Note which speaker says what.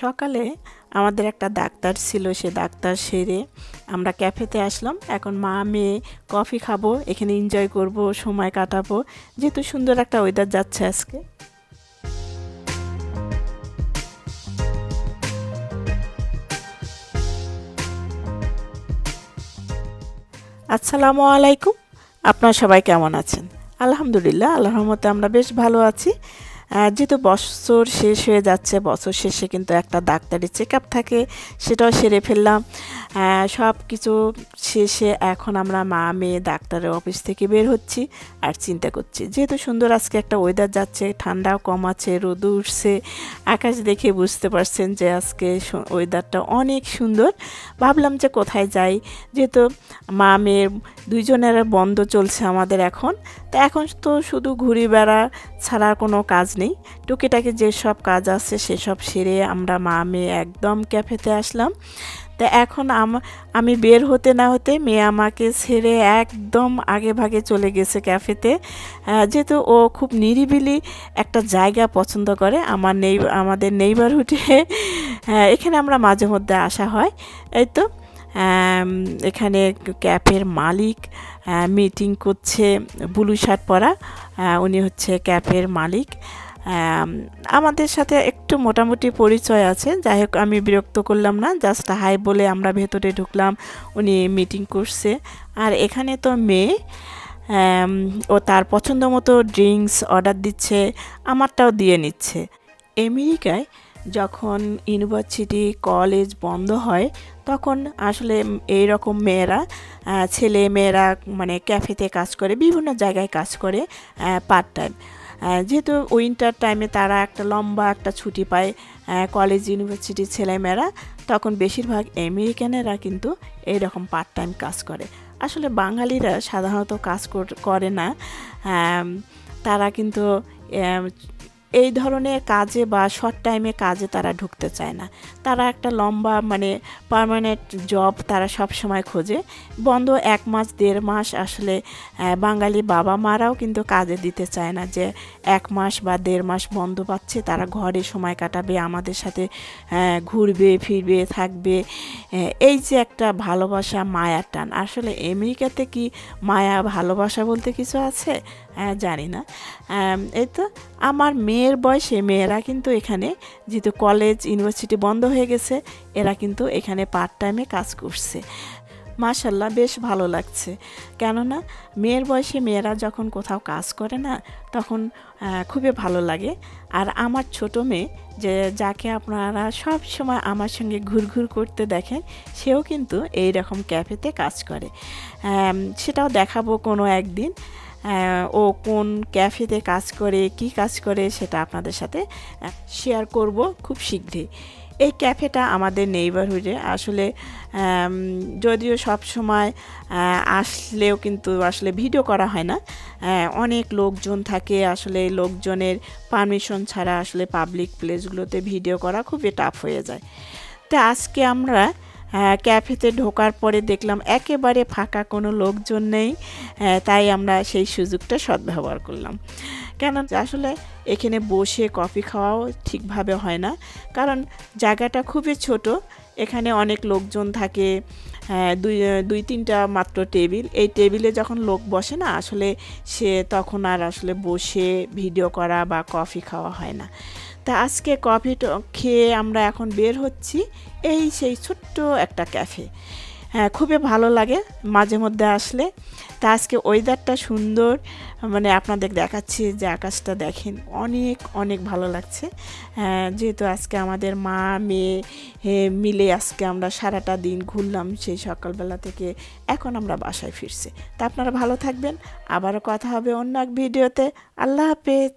Speaker 1: সকালে আমাদের একটা ডাক্তার ছিল, সে ডাক্তার সেরে আমরা ক্যাফেতে আসলাম। এখন মা, মেয়ে, কফি খাব, এখানে এনজয় করব, সময় কাটাবো। যেহেতু সুন্দর একটা ওয়েদার যাচ্ছে আজকে। আসসালামু আলাইকুম। আপনারা সবাই কেমন আছেন? আলহামদুলিল্লাহ, আল্লাহর রহমতে আমরা বেশ ভালো আছি। যেহেতু বছর শেষ হয়ে যাচ্ছে, বছর শেষে কিন্তু একটা ডাক্তারি চেক আপ থাকে, সেটাও সেরে ফেললাম। সব কিছু শেষে এখন আমরা মা, মেয়ে ডাক্তারের অফিস থেকে বের হচ্ছি আর চিন্তা করছি, যেহেতু সুন্দর আজকে একটা ওয়েদার যাচ্ছে, ঠান্ডাও কম আছে, রোদ উঠছে, আকাশ দেখে বুঝতে পারছেন যে আজকে ওয়েদারটা অনেক সুন্দর। ভাবলাম যে কোথায় যাই, যেহেতু মা, মেয়ের দুইজনের বন্ধ চলছে আমাদের এখন, তা এখন তো শুধু ঘুরে বেড়া ছাড়া কোনো কাজ নেই টুকিটাকি যেসব কাজ আছে সেসব সেরে আমরা মা মেয়ে একদম ক্যাফেতে আসলাম। তা এখন আম- বের হতে না হতে মেয়ে আমাকে ছেড়ে একদম আগে ভাগে চলে গেছে ক্যাফেতে। যেহেতু ও খুব নিরিবিলি একটা জায়গা পছন্দ করে, আমার নেই আমাদের নেইবারহুডে এখানে আমরা মাঝে মধ্যে আসা হয়। এই তো এখানে ক্যাফের মালিক মিটিং করছে, ব্লু শার্ট পরা। উনি হচ্ছে ক্যাফের মালিক। আমাদের সাথে একটু মোটামুটি পরিচয় আছে। যাই হোক, আমি বিরক্ত করলাম না জাস্ট হাই বলে আমরা ভেতরে ঢুকলাম, উনি মিটিং করছে। আর এখানে তো মেয়ে ও তার পছন্দ মতো ড্রিঙ্কস অর্ডার দিচ্ছে, আমারটাও দিয়ে নিচ্ছে। আমেরিকায় যখন ইউনিভার্সিটি কলেজ বন্ধ হয়, তখন আসলে এই রকম মেয়েরা ছেলে মেয়েরা মানে ক্যাফেতে কাজ করে, বিভিন্ন জায়গায় কাজ করে পার্ট টাইম যেহেতু উইন্টার টাইমে তারা একটা লম্বা একটা ছুটি পায় কলেজ ইউনিভার্সিটির ছেলেমেয়েরা, তখন বেশিরভাগ আমেরিকানেরা কিন্তু এইরকম পার্ট টাইম কাজ করে। আসলে বাঙালিরা সাধারণত কাজ কর- না। তারা কিন্তু এই ধরনের কাজে বা শর্ট টাইমে কাজে তারা ঢুকতে চায় না। তারা একটা লম্বা মানে পার্মানেন্ট জব তারা সব সময় খোঁজে। বন্ধ এক মাস, দেড় মাস আসলে বাঙালি বাবা মারাও কিন্তু কাজে দিতে চায় না যে এক মাস বা দেড় মাস বন্ধ পাচ্ছে, তারা ঘরে সময় কাটাবে, আমাদের সাথে ঘুরবে, ফিরবে, থাকবে। এই যে একটা ভালোবাসা মায়ার টান। আসলে আমেরিকাতে কি মায়া ভালোবাসা বলতে কিছু আছে? হ্যাঁ জানি না। এই তো, আমার মেয়ের বয়সে মেয়েরা কিন্তু এখানে, যেহেতু কলেজ ইউনিভার্সিটি বন্ধ হয়ে গেছে, এরা কিন্তু এখানে পার্ট টাইমে কাজ করছে। মাশাল্লাহ বেশ ভালো লাগছে। কেননা, মেয়ের বয়সে মেয়েরা যখন কোথাও কাজ করে না, তখন খুবই ভালো লাগে। আর আমার ছোট মেয়ে, যে, যাকে আপনারা সব সময় আমার সঙ্গে ঘুরঘুর করতে দেখেন, সেও কিন্তু এই রকম ক্যাফেতে কাজ করে। সেটাও দেখাবো কোনো একদিন। ও কোন ক্যাফেতে কাজ করে, কি কাজ করে সেটা আপনাদের সাথে শেয়ার করব খুব শীঘ্রই। এই ক্যাফেটা আমাদের নেইবারহুডে আসলে যদিও সব সময় আসলেও কিন্তু আসলে ভিডিও করা হয় না। অনেক লোকজন থাকে, আসলে লোকজনের পারমিশন ছাড়া আসলে পাবলিক প্লেসগুলোতে ভিডিও করা খুবই টাফ হয়ে যায়। তো আজকে আমরা ক্যাফেতে ঢোকার পরে দেখলাম একেবারে ফাঁকা কোনো লোকজন নেই আহ, তাই আমরা সেই সুযোগটা সদ্ব্যবহার করলাম। কেন আসলে এখানে বসে কফি খাওয়াও ঠিকভাবে হয় না কারণ জায়গাটা খুবই ছোট এখানে অনেক লোকজন থাকে আহ, দুই দুই তিনটা মাত্র টেবিল এই টেবিলে যখন লোক বসে না আসলে সে তখন আর আসলে বসে ভিডিও করা বা কফি খাওয়া হয় না। তা আজকে কফি খেয়ে আমরা এখন বের হচ্ছি এই সেই ছোট্ট একটা ক্যাফে। হ্যাঁ খুবই ভালো লাগে মাঝে মধ্যে আসলে। তা আজকে ওয়েদারটা সুন্দর মানে আপনাদের দেখাচ্ছি যে আকাশটা দেখেন অনেক অনেক ভালো লাগছে। হ্যাঁ, যেহেতু আজকে আমাদের মা মেয়ে মিলে আজকে আমরা সারাটা দিন ঘুরলাম সেই সকালবেলা থেকে এখন আমরা বাসায় ফিরছি। তা আপনারা ভালো থাকবেন আবারও কথা হবে অন্য এক ভিডিওতে। আল্লাহ হাফেজ।